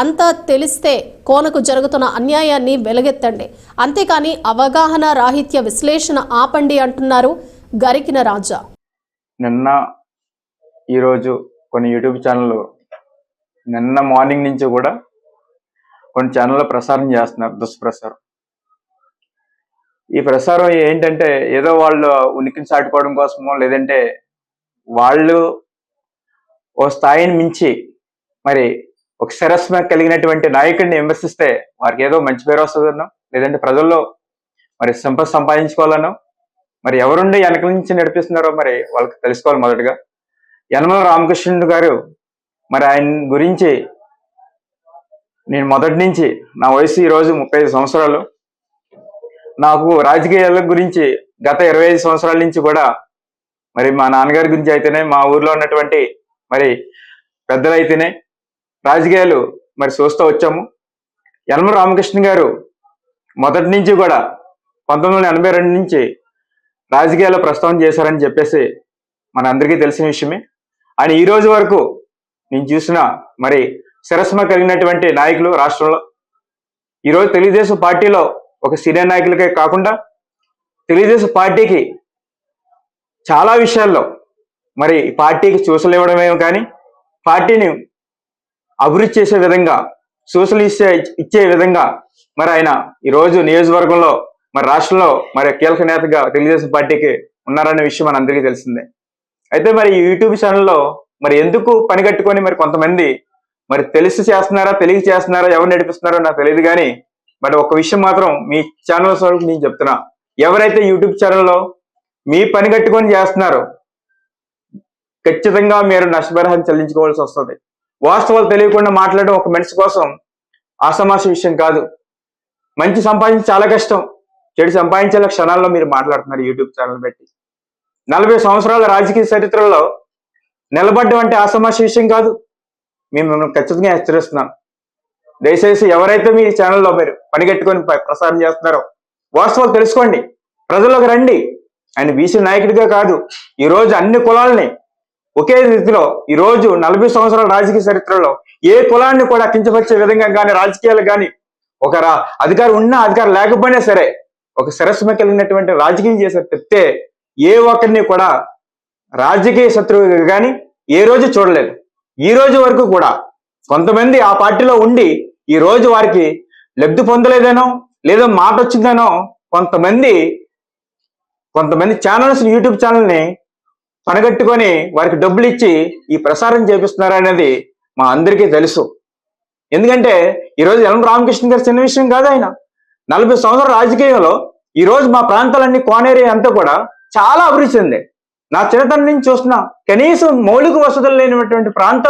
అంతా తెలిస్తే కోనకు జరుగుతున్న అన్యాయాన్ని వెలగెత్తండి. అంతేకాని అవగాహన రాహిత్య విశ్లేషణ ఆపండి అంటున్నారు గరికిన రాజా. నిన్న ఈరోజు కొన్ని యూట్యూబ్ ఛానళ్ళు నిన్న మార్నింగ్ నుంచి కూడా కొన్ని ఛానళ్ళు ప్రసారం చేస్తున్నారు దుష్ప్రసారం. ఈ ప్రసారం ఏంటంటే ఏదో వాళ్ళు ఉనికిని చాటుకోవడం కోసమో లేదంటే వాళ్ళు ఓ స్థాయిని మించి మరి ఒక శిరస్మ కలిగినటువంటి నాయకుడిని విమర్శిస్తే వారికి ఏదో మంచి పేరు వస్తుందనో లేదంటే ప్రజల్లో మరి సంపద సంపాదించుకోవాలనో మరి ఎవరుండి వెనక నుంచి నడిపిస్తున్నారో మరి వాళ్ళకి తెలుసుకోవాలి మొదటగా. యనమల రామకృష్ణుడు గారు మరి ఆయన గురించి నేను మొదటి నుంచి నా వయసు ఈరోజు రోజు ముప్పై ఐదు సంవత్సరాలు. నాకు రాజకీయాల గురించి గత ఇరవై ఐదు సంవత్సరాల నుంచి కూడా మరి మా నాన్నగారి గురించి అయితేనే మా ఊర్లో ఉన్నటువంటి మరి పెద్దలైతేనే రాజకీయాలు మరి చూస్తూ వచ్చాము. యనమల రామకృష్ణ గారు మొదటి నుంచి కూడా పంతొమ్మిది వందల ఎనభై రెండు నుంచి రాజకీయాల్లో ప్రస్తావన చేశారని చెప్పేసి మన అందరికీ తెలిసిన విషయమే. ఆయన ఈ రోజు వరకు నేను చూసిన మరి శిరస్మ కలిగినటువంటి నాయకులు రాష్ట్రంలో ఈరోజు తెలుగుదేశం పార్టీలో ఒక సీనియర్ నాయకులకే కాకుండా తెలుగుదేశం పార్టీకి చాలా విషయాల్లో మరి పార్టీకి చూసలేవడమేమో కానీ పార్టీని అభివృద్ధి చేసే విధంగా సూచనలు ఇచ్చే ఇచ్చే విధంగా మరి ఆయన ఈరోజు నియోజకవర్గంలో మరి రాష్ట్రంలో మరి కీలక నేతగా తెలుగుదేశం పార్టీకి ఉన్నారనే విషయం మన అందరికీ తెలిసిందే. అయితే మరి ఈ యూట్యూబ్ ఛానల్లో మరి ఎందుకు పని కట్టుకొని మరి కొంతమంది మరి తెలిసి చేస్తున్నారా తెలియ చేస్తున్నారా ఎవరు నడిపిస్తున్నారో నాకు తెలియదు కానీ మరి ఒక విషయం మాత్రం మీ ఛానల్ వరకు నేను చెప్తున్నా. ఎవరైతే యూట్యూబ్ ఛానల్లో మీ పని కట్టుకొని చేస్తున్నారో ఖచ్చితంగా మీరు నష్టపరిహారం చెల్లించుకోవాల్సి వస్తుంది. వాస్తవాలు తెలియకుండా మాట్లాడడం ఒక మనిషి కోసం అసమాస విషయం కాదు. మంచి సంపాదించి చాలా కష్టం. చెడు సంపాదించేలా క్షణాల్లో మీరు మాట్లాడుతున్నారు యూట్యూబ్ ఛానల్ పెట్టి. నలభై సంవత్సరాల రాజకీయ చరిత్రలో నిలబడ్డం అంటే అసమాస విషయం కాదు. మేము మిమ్మల్ని ఖచ్చితంగా హెచ్చరిస్తున్నాం. దయచేసి ఎవరైతే మీ ఛానల్లో మీరు పనిగట్టుకొని ప్రసారం చేస్తున్నారో వాస్తవాలు తెలుసుకోండి. ప్రజల్లోకి రండి. ఆయన బీసీ నాయకుడిగా కాదు. ఈ రోజు అన్ని కులాలని ఒకే రీతిలో ఈ రోజు నలభై సంవత్సరాల రాజకీయ చరిత్రలో ఏ కులాన్ని కూడా కించపరిచే విధంగా కానీ రాజకీయాలు కానీ ఒక అధికారం ఉన్నా అధికారం లేకపోయినా సరే ఒక శిరస్మ కలిగినటువంటి రాజకీయం చేసే తప్పితే ఏ ఒక్కరిని కూడా రాజకీయ శత్రువుగా కానీ ఏ రోజు చూడలేదు. ఈ రోజు వరకు కూడా కొంతమంది ఆ పార్టీలో ఉండి ఈ రోజు వారికి లబ్ధి పొందలేదనో లేదో మాట వచ్చిందనో కొంతమంది కొంతమంది ఛానల్స్ యూట్యూబ్ ఛానల్ని పనగట్టుకొని వారికి డబ్బులు ఇచ్చి ఈ ప్రసారం చేపిస్తున్నారు అనేది మా అందరికీ తెలుసు. ఎందుకంటే ఈరోజు ఎలం రామకృష్ణ గారి చిన్న విషయం కాదు ఆయన. నలభై సంవత్సరాల రాజకీయంలో ఈ రోజు మా ప్రాంతాలన్నీ కోనేరి అంతా కూడా చాలా అభివృద్ధి చెంది నా చిన్నతనం నుంచి చూస్తున్నా కనీసం మౌలిక వసతులు లేనటువంటి ప్రాంతాలు